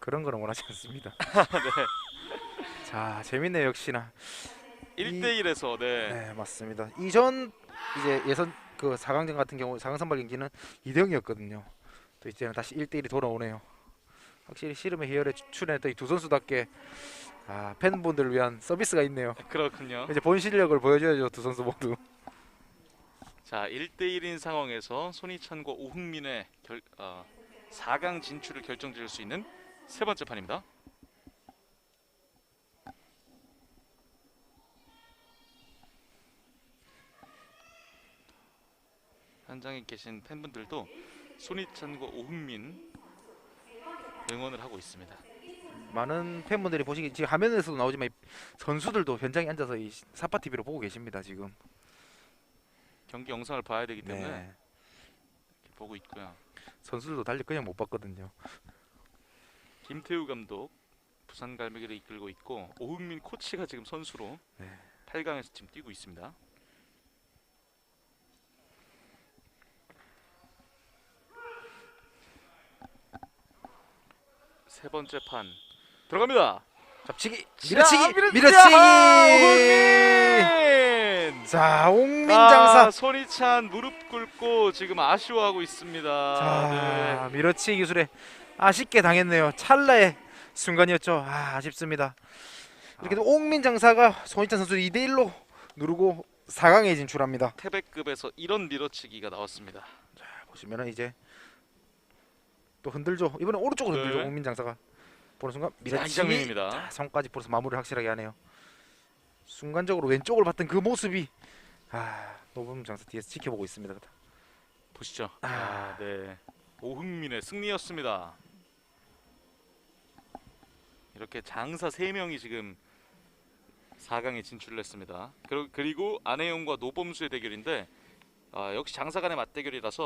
그런 거는 원하지 않습니다. 네. 자 재밌네요 역시나. 1대 1에서 네. 네 맞습니다. 이전 이제 예선 그 4강전 같은 경우 4강 선발 경기는 2대 0이었거든요. 또 이제는 다시 1대 1이 돌아오네요. 확실히 씨름의 희열에 출연했던 이 두 선수답게 아 팬분들을 위한 서비스가 있네요. 그렇군요. 이제 본 실력을 보여줘야죠 두 선수 모두. 자, 1대 1인 상황에서 손희찬과 오흥민의 결, 어, 4강 진출을 결정지을 수 있는 세 번째 판입니다. 현장에 계신 팬분들도 손희찬과 오흥민 응원을 하고 있습니다. 많은 팬분들이 보시기 지금 화면에서도 나오지만 이 선수들도 현장에 앉아서 이 사파 TV로 보고 계십니다 지금. 경기 영상을 봐야 되기 때문에 네. 보고 있고요. 선수들도 달리 그냥 못 봤거든요. 김태우 감독 부산 갈매기를 이끌고 있고 오흥민 코치가 지금 선수로 네. 8강에서 지금 뛰고 있습니다. 세 번째 판 들어갑니다. 잡치기, 자, 밀어치기, 밀어- 밀어치기. 야, 오흥민! 자 옹민 아, 장사. 손희찬 무릎 꿇고 지금 아쉬워하고 있습니다. 자 밀어치기 기술에 아쉽게 당했네요. 찰나의 순간이었죠. 아 아쉽습니다. 이렇게 도 옹민 장사가 손희찬 선수 2대 1로 누르고 4강에 진출합니다. 태백급에서 이런 밀어치기가 나왔습니다. 자, 보시면은 이제 또 흔들죠. 이번에 오른쪽으로 흔들죠. 네. 옹민 장사가 보는 순간 밀어치기. 자, 손까지 풀어서 마무리를 확실하게 하네요. 순간적으로 왼쪽을 봤던 그 모습이 아 노범 장사 뒤에서 지켜보고 있습니다. 보시죠. 아. 아, 네. 오흥민의 승리였습니다. 이렇게 장사 3명이 지금 4강에 진출을 했습니다. 그리고, 안혜영과 노범수의 대결인데 아, 역시 장사 간의 맞대결이라서